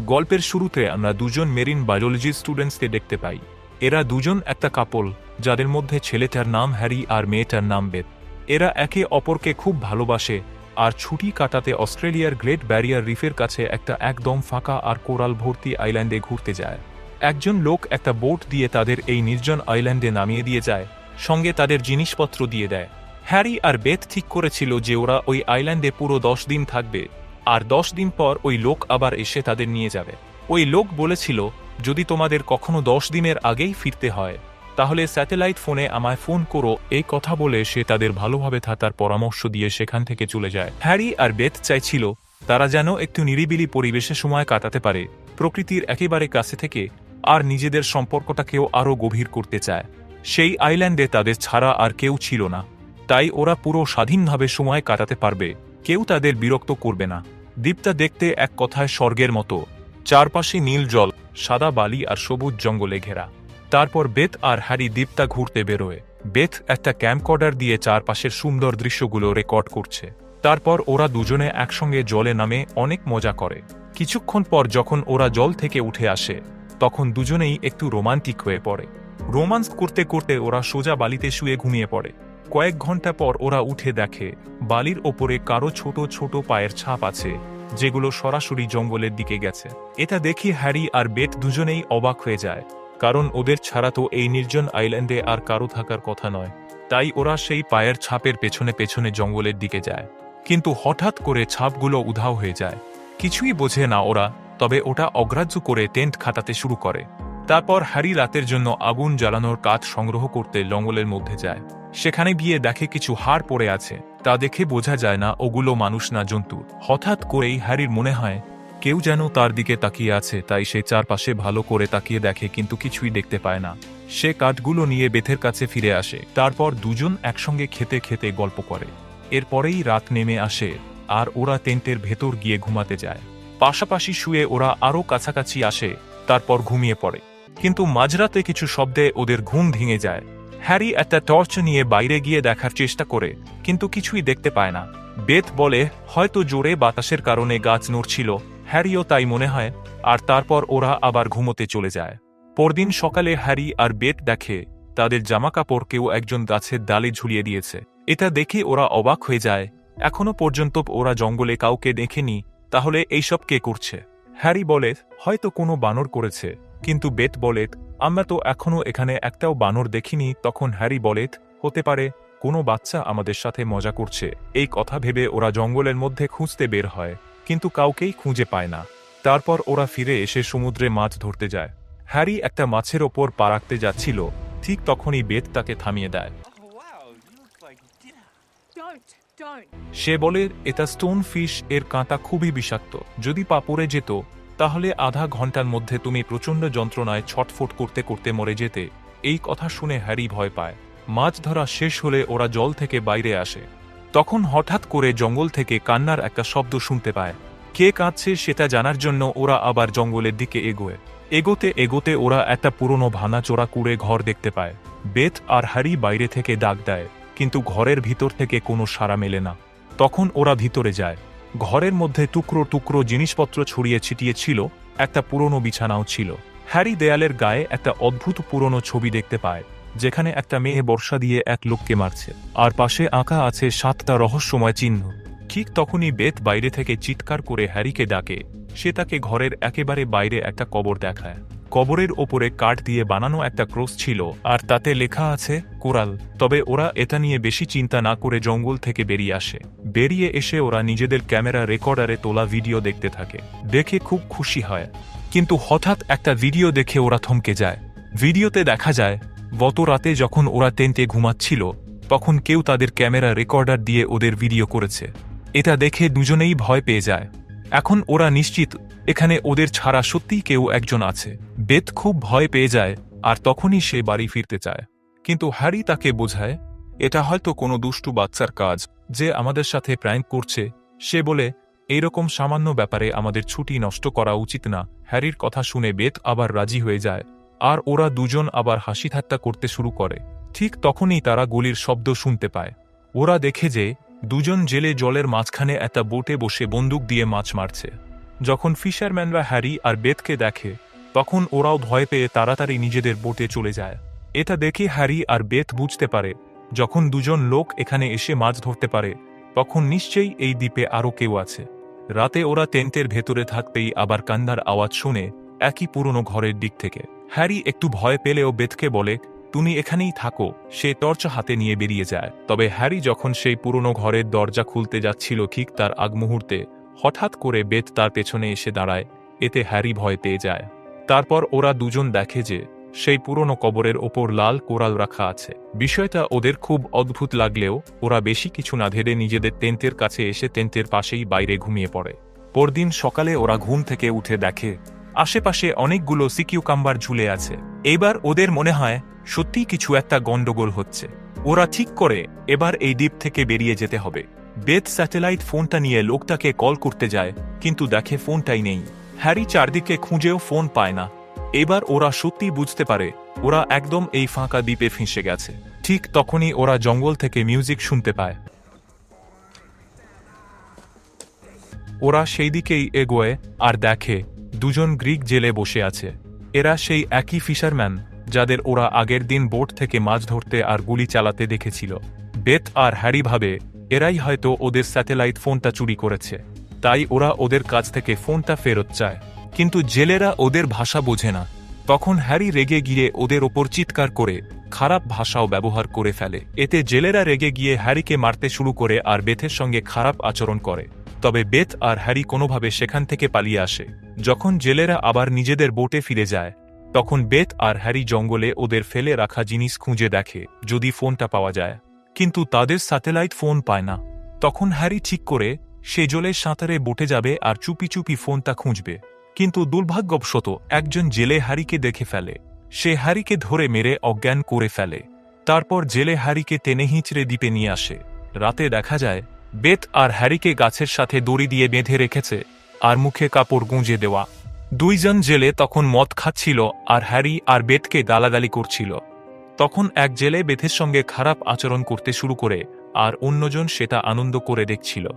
গল্পের শুরুতে আমরা দুজন মেরিন বায়োলজি স্টুডেন্টসকে দেখতে পাই। এরা দুজন একটা কাপল, যাদের মধ্যে ছেলেটার নাম হ্যারি আর মেয়েটার নাম বেদ এরা একে অপরকে খুব ভালোবাসে, আর ছুটি কাটাতে অস্ট্রেলিয়ার গ্রেট ব্যারিয়ার রিফের কাছে একটা একদম ফাঁকা আর কোরাল ভর্তি আইল্যান্ডে ঘুরতে যায়। একজন লোক একটা বোট দিয়ে তাদের এই নির্জন আইল্যান্ডে নামিয়ে দিয়ে যায়, সঙ্গে তাদের জিনিসপত্র দিয়ে দেয়। হ্যারি আর বেথ ঠিক করেছিল যে ওরা ওই আইল্যান্ডে পুরো দশ দিন থাকবে। আর দশ দিন পর ওই লোক আবার এসে তাদের নিয়ে যাবে। ওই লোক বলেছিল, যদি তোমাদের কখনো দশ দিনের আগেই ফিরতে হয়, তাহলে স্যাটেলাইট ফোনে আমায় ফোন করো, এই কথা বলে সে তাদের ভালোভাবে থাকার পরামর্শ দিয়ে সেখান থেকে চলে যায়। হ্যারি আর বেথ চাইছিল, তারা যেন একটু নিরিবিলি পরিবেশে সময় কাটাতে পারে, প্রকৃতির একেবারে কাছে থেকে, আর নিজেদের সম্পর্কটাকেও আরও গভীর করতে চায়। সেই আইল্যান্ডে তাদের ছাড়া আর কেউ ছিল না। তাই ওরা পুরো স্বাধীনভাবে সময় কাটাতে পারবে, কেউ তাদের বিরক্ত করবে না। দ্বীপটা দেখতে এক কথায় স্বর্গের মতো। চারপাশে নীল জল, সাদা বালি আর সবুজ জঙ্গলে ঘেরা। তারপর বেত আর হ্যারি দ্বীপটা ঘুরতে বেরোয়। বেথ একটা ক্যাম্পকর্ডার দিয়ে চারপাশের সুন্দর দৃশ্যগুলো রেকর্ড করছে। তারপর ওরা দুজনে একসঙ্গে জলে নামে অনেক মজা করে। কিছুক্ষণ পর যখন ওরা জল থেকে উঠে আসে, তখন দুজনেই একটু রোমান্টিক হয়ে পড়ে। রোমান্স করতে করতে ওরা সোজা বালিতে শুয়ে ঘুমিয়ে পড়ে। কয়েক ঘণ্টা পর ওরা উঠে দেখে, বালির ওপরে কারও ছোট ছোট পায়ের ছাপ আছে, যেগুলো সরাসরি জঙ্গলের দিকে গেছে। এটা দেখি হ্যারি আর বেট দুজনেই অবাক হয়ে যায়, কারণ ওদের ছাড়া তো এই নির্জন আইল্যান্ডে আর কারও থাকার কথা নয়। তাই ওরা সেই পায়ের ছাপের পেছনে পেছনে জঙ্গলের দিকে যায়। কিন্তু হঠাৎ করে ছাপগুলো উধাও হয়ে যায়। কিছুই বোঝে না ওরা, তবে ওটা অগ্রাহ্য করে টেন্ট খাটাতে শুরু করে। তারপর হ্যারি রাতের জন্য আগুন জ্বালানোর কাঠ সংগ্রহ করতে জঙ্গলের মধ্যে যায়। সেখানে গিয়ে দেখে কিছু হাড় পড়ে আছে, তা দেখে বোঝা যায় না ওগুলো মানুষ না জন্তু। হঠাৎ করেই হ্যারির মনে হয়, কেউ যেন তার দিকে তাকিয়ে আছে, তাই সে চারপাশে ভালো করে তাকিয়ে দেখে কিন্তু কিছুই দেখতে পায় না। সে কাঠগুলো নিয়ে বেথের কাছে ফিরে আসে, তারপর দুজন একসঙ্গে খেতে খেতে গল্প করে। এরপরেই রাত নেমে আসে, আর ওরা টেন্টের ভেতর গিয়ে ঘুমাতে যায়। পাশাপাশি শুয়ে ওরা আরও কাছাকাছি আসে, তারপর ঘুমিয়ে পড়ে। কিন্তু মাঝরাতে কিছু শব্দে ওদের ঘুম ভেঙে যায়। হ্যারি একটা টর্চ নিয়ে বাইরে গিয়ে দেখার চেষ্টা করে, কিন্তু কিছুই দেখতে পায় না। বেথ বলে, হয়তো জোরে বাতাসের কারণে গাছ নড়ছিল। হ্যারিও তাই মনে হয়, আর তারপর ওরা আবার ঘুমোতে চলে যায়। পরদিন সকালে হ্যারি আর বেত দেখে, তাদের জামাকাপড় কেউ একজন গাছের ডালে ঝুলিয়ে দিয়েছে। এটা দেখে ওরা অবাক হয়ে যায়। এখনও পর্যন্ত ওরা জঙ্গলে কাউকে দেখেনি, তাহলে এইসব কে করছে? হ্যারি বলে, হয়তো কোনো বানর করেছে। কিন্তু বেত বলেত আমরা তো এখনও এখানে একটাও বানর দেখিনি। তখন হ্যারি বলেত হতে পারে, কোনো বাচ্চা আমাদের সাথে মজা করছে। এই কথা ভেবে ওরা জঙ্গলের মধ্যে খুঁজতে বের হয়, কিন্তু কাউকেই খুঁজে পায় না। তারপর ওরা ফিরে এসে সমুদ্রে মাছ ধরতে যায়। হ্যারি একটা মাছের ওপর পা রাখতে যাচ্ছিল, ঠিক তখনই বেত তাকে থামিয়ে দেয়. সে বলে, এটা স্টোন ফিশ এর কাঁটা খুবই বিষাক্ত। যদি পা পড়ে যেত তাহলে আধা ঘণ্টার মধ্যে তুমি প্রচণ্ড যন্ত্রণায় ছটফট করতে করতে মরে যেতে। এই কথা শুনে হ্যারি ভয় পায়। মাছ ধরা শেষ হলে ওরা জল থেকে বাইরে আসে। তখন হঠাৎ করে জঙ্গল থেকে কান্নার একটা শব্দ শুনতে পায়। কে কাঁদছে সেটা জানার জন্য ওরা আবার জঙ্গলের দিকে এগোয়। এগোতে এগোতে ওরা একটা পুরনো ভাঙাচোরা কুড়ে ঘর দেখতে পায়। বেথ আর হ্যারি বাইরে থেকে ডাক দেয়, কিন্তু ঘরের ভিতর থেকে কোনো সাড়া মেলে না। তখন ওরা ভিতরে যায়। ঘরের মধ্যে টুকরো টুকরো জিনিসপত্র ছড়িয়ে ছিটিয়ে ছিল, একটা পুরনো বিছানাও ছিল। হ্যারি দেয়ালের গায়ে একটা অদ্ভুত পুরনো ছবি দেখতে পায়, যেখানে একটা মেয়ে বর্ষা দিয়ে এক লোককে মারছে। আর পাশে আঁকা আছে সাতটা রহস্যময় চিহ্ন। ঠিক তখনই বেত বাইরে থেকে চিৎকার করে হ্যারিকে ডাকে। সে তাকে ঘরের একেবারে বাইরে একটা কবর দেখায়। কবরের ওপরে কাঠ দিয়ে বানানো একটা ক্রস ছিল, আর তাতে লেখা আছে, কোরাল। তবে ওরা এটা নিয়ে বেশি চিন্তা না করে জঙ্গল থেকে বেরিয়ে আসে। বেরিয়ে এসে ওরা নিজেদের ক্যামেরা রেকর্ডারে তোলা ভিডিও দেখতে থাকে। দেখে খুব খুশি হয়। কিন্তু হঠাৎ একটা ভিডিও দেখে ওরা থমকে যায়। ভিডিওতে দেখা যায়, গত রাতে যখন ওরা টেন্টে ঘুমাচ্ছিল, তখন কেউ তাদের ক্যামেরা রেকর্ডার দিয়ে ওদের ভিডিও করেছে। এটা দেখে দুজনেই ভয় পেয়ে যায়। এখন ওরা নিশ্চিত এখানে ওদের ছাড়া সত্যিই কেউ একজন আছে। বেত খুব ভয় পেয়ে যায়, আর তখনই সে বাড়ি ফিরতে চায়। কিন্তু হ্যারি তাকে বোঝায়, এটা হয়তো কোনো দুষ্টু বাচ্চার কাজ, যে আমাদের সাথে প্র্যাঙ্ক করছে। সে বলে, এইরকম সামান্য ব্যাপারে আমাদের ছুটি নষ্ট করা উচিত না। হ্যারির কথা শুনে বেত আবার রাজি হয়ে যায়, আর ওরা দুজন আবার হাসি ঠাট্টা করতে শুরু করে। ঠিক তখনই তারা গুলির শব্দ শুনতে পায়। ওরা দেখে যে দুজন জেলে জলের মাঝখানে একটা বোটে বসে বন্দুক দিয়ে মাছ মারছে। যখন ফিশারম্যানরা হ্যারি আর বেথকে দেখে, তখন ওরাও ভয় পেয়ে তাড়াতাড়ি নিজেদের বোটে চলে যায়। এটা দেখে হ্যারি আর বেথ বুঝতে পারে, যখন দুজন লোক এখানে এসে মাছ ধরতে পারে, তখন নিশ্চয়ই এই দ্বীপে আরও কেউ আছে। রাতে ওরা টেন্টের ভেতরে থাকতেই আবার কান্নার আওয়াজ শুনে একই পুরনো ঘরের দিক থেকে। হ্যারি একটু ভয় পেলেও বেথকে বলে, তুমি এখানেই থাকো, সে টর্চ হাতে নিয়ে বেরিয়ে যায়। তবে হ্যারি যখন সেই পুরনো ঘরের দরজা খুলতে যাচ্ছিল ঠিক তার আগ মুহূর্তে হঠাৎ করে বেত তার পেছনে এসে দাঁড়ায়, এতে হ্যারি ভয় পেয়ে যায়। তারপর ওরা দুজন দেখে যে, সেই পুরনো কবরের ওপর লাল কোরাল রাখা আছে। বিষয়টা ওদের খুব অদ্ভুত লাগলেও, ওরা বেশি কিছু না ধেরে নিজেদের টেন্টের কাছে এসে টেন্টের পাশেই বাইরে ঘুমিয়ে পড়ে। পরদিন সকালে ওরা ঘুম থেকে উঠে দেখে, আশেপাশে অনেকগুলো সিকিউকাম্বার ঝুলে আছে। এবার ওদের মনে হয় সত্যি কিছু একটা গণ্ডগোল হচ্ছে। ওরা ঠিক করে, এবার এই দ্বীপ থেকে বেরিয়ে যেতে হবে। বেদ স্যাটেলাইট ফোনটা নিয়ে লোকটাকে কল করতে যায়, কিন্তু দেখে ফোনটাই নেই। হ্যারি চারদিকে খুঁজেও ফোন পায় না। এবার ওরা সত্যি বুঝতে পারে, ওরা একদম এই ফাঁকা দ্বীপে ফেঁসে গেছে। ঠিক তখনই ওরা জঙ্গল থেকে মিউজিক শুনতে পায়। ওরা সেই দিকেই এগোয় আর দেখে, দুজন গ্রিক জেলে বসে আছে। এরা সেই একই ফিশারম্যান, যাদের ওরা আগের দিন বোট থেকে মাছ ধরতে আর গুলি চালাতে দেখেছিল। বেথ আর হ্যারি ভাবে এরাই হয়তো ওদের স্যাটেলাইট ফোনটা চুরি করেছে। তাই ওরা ওদের কাছ থেকে ফোনটা ফেরত চায়। কিন্তু জেলেরা ওদের ভাষা বোঝে না। তখন হ্যারি রেগে গিয়ে ওদের ওপর চিৎকার করে, খারাপ ভাষাও ব্যবহার করে ফেলে। এতে জেলেরা রেগে গিয়ে হ্যারিকে মারতে শুরু করে আর বেথের সঙ্গে খারাপ আচরণ করে। তবে বেথ আর হ্যারি কোনোভাবে সেখান থেকে পালিয়ে আসে। যখন জেলেরা আবার নিজেদের বোটে ফিরে যায়, তখন বেথ আর হ্যারি জঙ্গলে ওদের ফেলে রাখা জিনিস খুঁজে দেখে, যদি ফোনটা পাওয়া যায়। কিন্তু তাদের স্যাটেলাইট ফোন পায় না। তখন হ্যারি ঠিক করে, সে জলে সাঁতারে বোটে যাবে আর চুপি চুপি ফোনটা খুঁজবে। কিন্তু দুর্ভাগ্যবশত, একজন জেলে হ্যারিকে দেখে ফেলে। সে হ্যারিকে ধরে মেরে অজ্ঞান করে ফেলে। তারপর জেলে হ্যারিকে টেনে হিঁচড়ে দ্বীপে নিয়ে আসে। রাতে দেখা যায়, বেত আর হ্যারিকে গাছের সাথে দড়ি দিয়ে বেঁধে রেখেছে আর মুখে কাপড় গুঁজে দেওয়া। দুইজন জেলে তখন মদ খাচ্ছিল আর হ্যারি আর বেতকে দালাদালি করছিল। তখন এক জেলে বেথের সঙ্গে খারাপ আচরণ করতে শুরু করে, আর অন্যজন সেটা আনন্দ করে দেখছিল।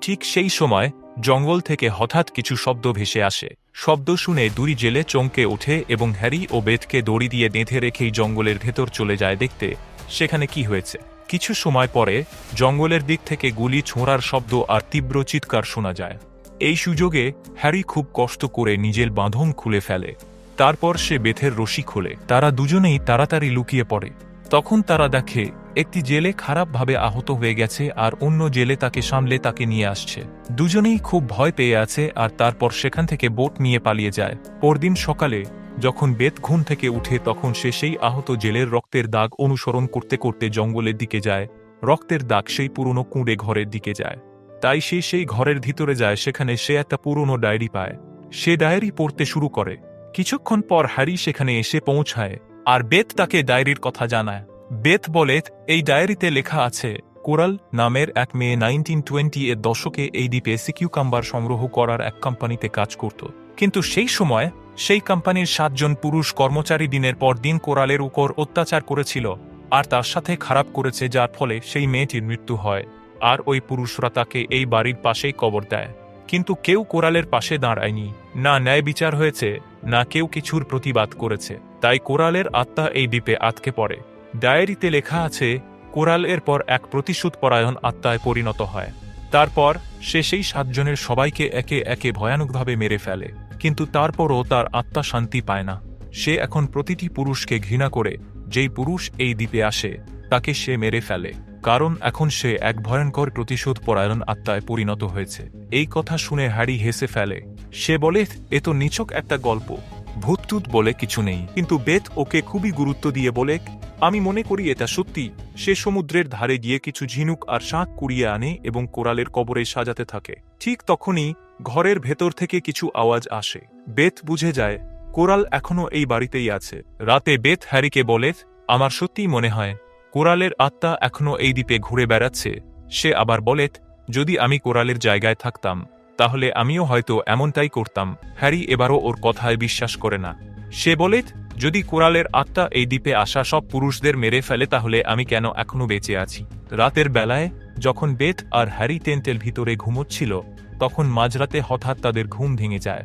ঠিক সেই সময়, জঙ্গল থেকে হঠাৎ কিছু শব্দ ভেসে আসে। শব্দ শুনে দুই জেলে চমকে ওঠে এবং হ্যারি ও বেথকে দড়ি দিয়ে বেঁধে রেখেই জঙ্গলের ভেতর চলে যায় দেখতে। সেখানে কি হয়েছে? কিছু সময় পরে, জঙ্গলের দিক থেকে গুলি ছোঁড়ার শব্দ আর তীব্র চিৎকার শোনা যায়। এই সুযোগে হ্যারি খুব কষ্ট করে নিজের বাঁধন খুলে ফেলে। তারপর সে বেথের রশি খোলে। তারা দুজনেই তাড়াতাড়ি লুকিয়ে পড়ে। তখন তারা দেখে, একটি জেলে খারাপভাবে আহত হয়ে গেছে আর অন্য জেলে তাকে সামলে তাকে নিয়ে আসছে। দুজনেই খুব ভয় পেয়ে আছে আর তারপর সেখান থেকে বোট নিয়ে পালিয়ে যায়। পরদিন সকালে, যখন বেত ঘুম থেকে উঠে তখন সে সেই আহত জেলের রক্তের দাগ অনুসরণ করতে করতে জঙ্গলের দিকে যায়। রক্তের দাগ সেই পুরনো কুঁড়ে ঘরের দিকে যায়। তাই সে সেই ঘরের ভিতরে যায়, সেখানে সে একটা পুরনো ডায়েরি পায়। সে ডায়েরি পড়তে শুরু করে। কিছুক্ষণ পর হ্যারি সেখানে এসে পৌঁছায়, আর বেত তাকে ডায়েরির কথা জানায়। বেত বলে, এই ডায়েরিতে লেখা আছে, কোরাল নামের এক মেয়ে নাইনটিন টোয়েন্টি এর দশকে এই দ্বীপে সিকিউকাম্বার সংগ্রহ করার এক কোম্পানিতে কাজ করত। কিন্তু সেই সময়, সেই কোম্পানির সাতজন পুরুষ কর্মচারী দিনের পর দিন কোরালের উপর অত্যাচার করেছিল, আর তার সাথে খারাপ করেছে যার ফলে সেই মেয়েটির মৃত্যু হয়, আর ওই পুরুষরা তাকে এই বাড়ির পাশেই কবর দেয়। কিন্তু কেউ কোরালের পাশে দাঁড়ায়নি। না ন্যায় বিচার হয়েছে না কেউ কিছুর প্রতিবাদ করেছে। তাই কোরালের আত্মা এই দ্বীপে আটকে পড়ে। ডায়েরিতে লেখা আছে, কোরাল এরপর এক প্রতিশোধ পরায়ণ আত্মায় পরিণত হয়। তারপর সে সেই সাতজনের সবাইকে একে একে ভয়ানকভাবে মেরে ফেলে। কিন্তু তারপরও তার আত্মা শান্তি পায় না। সে এখন প্রতিটি পুরুষকে ঘৃণা করে, যেই পুরুষ এই দ্বীপে আসে, তাকে সে মেরে ফেলে। কারণ এখন সে এক ভয়ঙ্কর প্রতিশোধ পরায়ণ আত্মায় পরিণত হয়েছে। এই কথা শুনে হ্যারি হেসে ফেলে। সে বলে, এ তো নিছক একটা গল্প। ভূতটুত বলে কিছু নেই। কিন্তু বেত ওকে খুবই গুরুত্ব দিয়ে বলে, আমি মনে করি এটা সত্যি। সে সমুদ্রের ধারে গিয়ে কিছু ঝিনুক আর শাঁখ কুড়িয়ে আনে এবং কোরালের কবরে সাজাতে থাকে। ঠিক তখনই ঘরের ভেতর থেকে কিছু আওয়াজ আসে। বেত বুঝে যায়, কোরাল এখনও এই বাড়িতেই আছে। রাতে বেত হ্যারিকে বলে, আমার সত্যিই মনে হয়, কোরালের আত্মা এখনও এই দ্বীপে ঘুরে বেড়াচ্ছে। সে আবার বলে, যদি আমি কোরালের জায়গায় থাকতাম তাহলে আমিও হয়তো এমনটাই করতাম। হ্যারি এবারও ওর কথায় বিশ্বাস করে না। সে বলে, যদি কোরালের আত্মা এই দ্বীপে আসা সব পুরুষদের মেরে ফেলে, তাহলে আমি কেন এখনও বেঁচে আছি? রাতের বেলায়, যখন বেথ আর হ্যারি টেন্টের ভিতরে ঘুমোচ্ছিল, তখন মাঝরাতে হঠাৎ তাদের ঘুম ভেঙে যায়.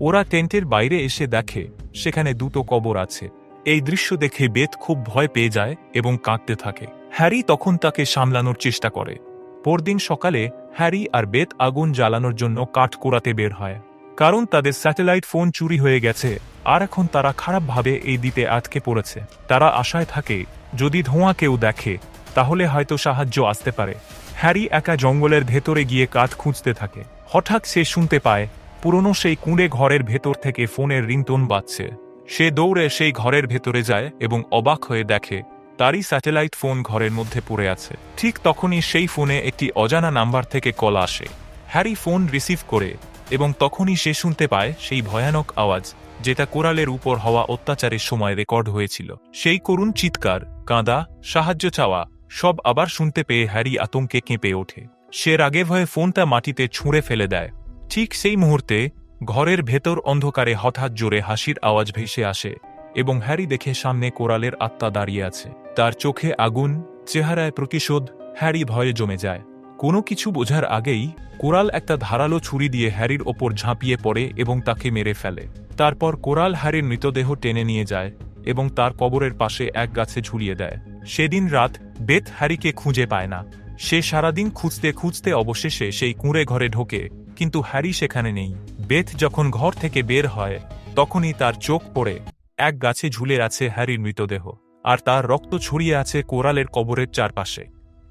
ওরা টেন্টের বাইরে এসে দেখে, সেখানে দুটো কবর আছে। এই দৃশ্য দেখে বেত খুব ভয় পেয়ে যায় এবং কাঁদতে থাকে। হ্যারি তখন তাকে সামলানোর চেষ্টা করে। পরদিন সকালে হ্যারি আর বেত আগুন জ্বালানোর জন্য কাঠ কোড়াতে বের হয়। কারণ তাদের স্যাটেলাইট ফোন চুরি হয়ে গেছে, আর এখন তারা খারাপভাবে এই দিতে আটকে পড়েছে। তারা আশায় থাকে, যদি ধোঁয়া কেউ দেখে, তাহলে হয়তো সাহায্য আসতে পারে। হ্যারি একা জঙ্গলের ভেতরে গিয়ে কাঠ খুঁজতে থাকে। হঠাৎ সে শুনতে পায়, পুরনো সেই কুঁড়ে ঘরের ভেতর থেকে ফোনের রিংটোন বাজছে। সে দৌড়ে সেই ঘরের ভেতরে যায় এবং অবাক হয়ে দেখে তারই স্যাটেলাইট ফোন ঘরের মধ্যে পড়ে আছে। ঠিক তখনই সেই ফোনে একটি অজানা নাম্বার থেকে কল আসে। হ্যারি ফোন রিসিভ করে এবং তখনই সে শুনতে পায় সেই ভয়ানক আওয়াজ, যেটা কোরালের উপর হওয়া অত্যাচারের সময় রেকর্ড হয়েছিল। সেই করুণ চিৎকার, কাঁদা, সাহায্য চাওয়া, সব আবার শুনতে পেয়ে হ্যারি আতঙ্কে কেঁপে ওঠে। সে রাগে ভয়ে ফোনটা মাটিতে ছুঁড়ে ফেলে দেয়। ঠিক সেই মুহূর্তে ঘরের ভেতর অন্ধকারে হঠাৎ জোরে হাসির আওয়াজ ভেসে আসে এবং হ্যারি দেখে সামনে কোরালের আত্মা দাঁড়িয়ে আছে। তার চোখে আগুন, চেহারায় প্রতিশোধ, হ্যারি ভয়ে জমে যায়। কোনো কিছু বোঝার আগেই, কোরাল একটা ধারালো ছুরি দিয়ে হ্যারির ওপর ঝাঁপিয়ে পড়ে এবং তাকে মেরে ফেলে। তারপর কোরাল হ্যারির মৃতদেহ টেনে নিয়ে যায় এবং তার কবরের পাশে এক গাছে ঝুলিয়ে দেয়। সেদিন রাত বেথ হ্যারিকে খুঁজে পায় না। সে সারাদিন খুঁজতে খুঁজতে অবশেষে সেই কুঁড়ে ঘরে ঢোকে, কিন্তু হ্যারি সেখানে নেই। বেথ যখন ঘর থেকে বের হয়, তখনই তার চোখ পড়ে, এক গাছে ঝুলে আছে হ্যারির মৃতদেহ। আর তার রক্ত ছড়িয়ে আছে কোরালের কবরের চারপাশে।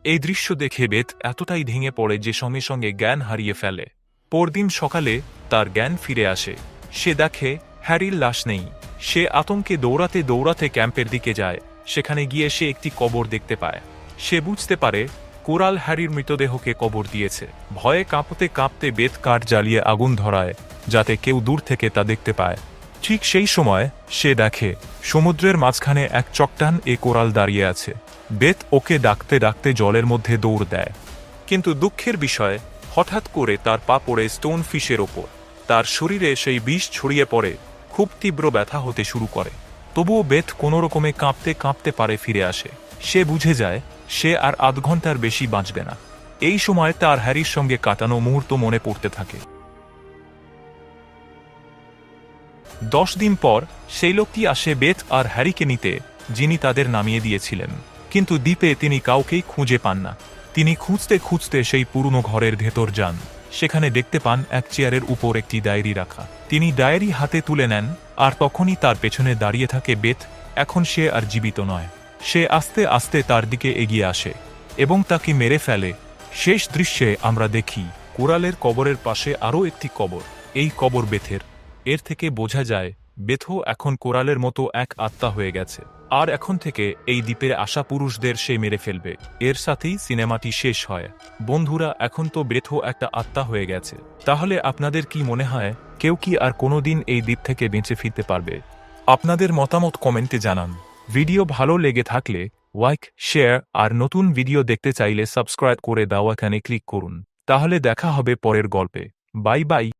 এই দৃশ্য দেখে বেত এতটাই ভেঙে পড়ে যে সঙ্গে সঙ্গে জ্ঞান হারিয়ে ফেলে। পরদিন সকালে তার জ্ঞান ফিরে আসে। সে দেখে, হ্যারির লাশ নেই। সে আতঙ্কে দৌড়াতে দৌড়াতে ক্যাম্পের দিকে যায়। সেখানে গিয়ে সে একটি কবর দেখতে পায়। সে বুঝতে পারে, কোরাল হ্যারির মৃতদেহকে কবর দিয়েছে। ভয়ে কাঁপতে কাঁপতে বেত কাঠ জ্বালিয়ে আগুন ধরায়, যাতে কেউ দূর থেকে তা দেখতে পায়। ঠিক সেই সময় সে দেখে সমুদ্রের মাঝখানে এক চকটান এ কোরাল দাঁড়িয়ে আছে। বেত ওকে ডাকতে ডাকতে জলের মধ্যে দৌড় দেয়। কিন্তু দুঃখের বিষয়, হঠাৎ করে তার পা পড়ে স্টোন ফিশের ওপর। তার শরীরে সেই বিষ ছড়িয়ে পড়ে, খুব তীব্র ব্যথা হতে শুরু করে। তবুও বেথ কোনো রকমে কাঁপতে কাঁপতে পারে ফিরে আসে। সে বুঝে যায়, সে আর আধ ঘণ্টার বেশি বাঁচবে না। এই সময় তার হ্যারির সঙ্গে কাটানো মুহূর্ত মনে পড়তে থাকে। দশ দিন পর সেই লোকটি আসে বেথ আর হ্যারিকে নিতে যিনি তাদের নামিয়ে দিয়েছিলেন। কিন্তু দ্বীপে তিনি কাউকেই খুঁজে পান না। তিনি খুঁজতে খুঁজতে সেই পুরনো ঘরের ভেতর যান। সেখানে দেখতে পান এক চেয়ারের উপর একটি ডায়েরি রাখা। তিনি ডায়েরি হাতে তুলে নেন আর তখনই তার পেছনে দাঁড়িয়ে থাকে বেথ এখন সে আর জীবিত নয়। সে আস্তে আস্তে তার দিকে এগিয়ে আসে এবং তাকে মেরে ফেলে। শেষ দৃশ্যে আমরা দেখি, কোরালের কবরের পাশে আরও একটি কবর। এই কবর বেথের এর থেকে বোঝা যায়, বেথো এখন কোরালের মতো এক আত্মা হয়ে গেছে। আর এখন থেকে এই দ্বীপের আশা পুরুষদের সে মেরে ফেলবে। এর সাথেই সিনেমাটি শেষ হয়। বন্ধুরা, এখন তো বেথো একটা আত্মা হয়ে গেছে। তাহলে আপনাদের কি মনে হয়, কেউ কি আর কোনোদিন এই দ্বীপ থেকে বেঁচে ফিরতে পারবে? আপনাদের মতামত কমেন্টে জানান। ভিডিও ভালো লেগে থাকলে লাইক, শেয়ার আর নতুন ভিডিও দেখতে চাইলে সাবস্ক্রাইব করে দাও এখানে ক্লিক করুন। তাহলে দেখা হবে পরের গল্পে। Bye bye.